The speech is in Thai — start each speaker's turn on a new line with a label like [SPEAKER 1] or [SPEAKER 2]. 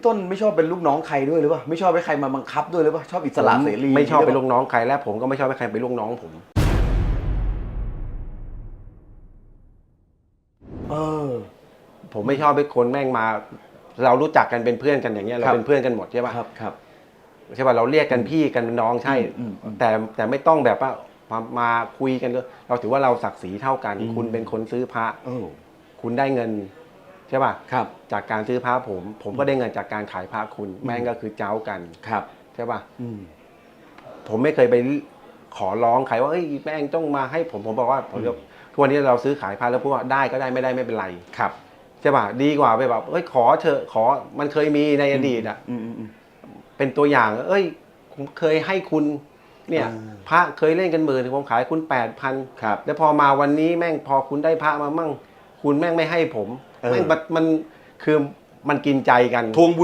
[SPEAKER 1] พี่ต้นไม่ชอบเป็นลูกน้องใครด้วยหรือเปล่าไม่ชอบให้ใครมาบังคับด้วยหรือเปล่าชอบอิสระเสรี
[SPEAKER 2] ไม่ชอบเป็น
[SPEAKER 1] ห
[SPEAKER 2] ลู
[SPEAKER 1] รื
[SPEAKER 2] กน้องใครและผมก็ไม่ชอบให้ใครเป็นลูกน้องผม
[SPEAKER 1] เออ
[SPEAKER 2] ผมไม่ชอบให้คนแม่งมา เรารู้จักกันเป็นเพื่อนกันอย่างเงี้ยเรา
[SPEAKER 1] ครับ
[SPEAKER 2] เป็นเพื่อนกันหมดใช่ป่ะ
[SPEAKER 1] ครับครับ
[SPEAKER 2] ใช่ป่ะเราเรียกกันพี่กันน้องใช่
[SPEAKER 1] อืมอืม
[SPEAKER 2] แต่แต่ไม่ต้องแบบว่ามามาคุยกันเลยเราถือว่าเราศักดิ์ศรีเท่ากัน
[SPEAKER 1] อืม
[SPEAKER 2] คุณเป็นคนซื้อพระ
[SPEAKER 1] เออ
[SPEAKER 2] คุณได้เงิน ใช่ป่ะ
[SPEAKER 1] ครับ
[SPEAKER 2] จากการซื้อพระผม ผมก็ได้เงินจากการขายพระคุณ แม่งก็คือเจ้ากัน
[SPEAKER 1] ครับ
[SPEAKER 2] ใช่ป่ะ
[SPEAKER 1] อืม
[SPEAKER 2] ผมไม่เคยไปขอร้องใครว่าเอ้ยแม่งต้องมาให้ผมผมบอกว่าผมจะทุกวันนี้เราซื้อขายพระแล้วพูดว่าได้ก็ได้ไม่ได้ไม่เป็นไร
[SPEAKER 1] ครับ
[SPEAKER 2] ใช่ป่ะดีกว่าไปแบบเอ้ยขอเถอะขอมันเคยมีในอดีตอะ
[SPEAKER 1] อืมอืมอืม
[SPEAKER 2] เป็นตัวอย่าง เอ้ยผมเคยให้คุณ เนี่ย
[SPEAKER 1] อ่า
[SPEAKER 2] พระเคยเล่นกันหมื่นผมขายคุณแปดพัน
[SPEAKER 1] ครับ
[SPEAKER 2] แล้วพอมาวันนี้แม่งพอคุณได้พระมามั่ง คุณแม่งไม่ให้ผม
[SPEAKER 1] เออ
[SPEAKER 2] แม่งมันมันคือมันกินใจกัน
[SPEAKER 1] ทวงบุญ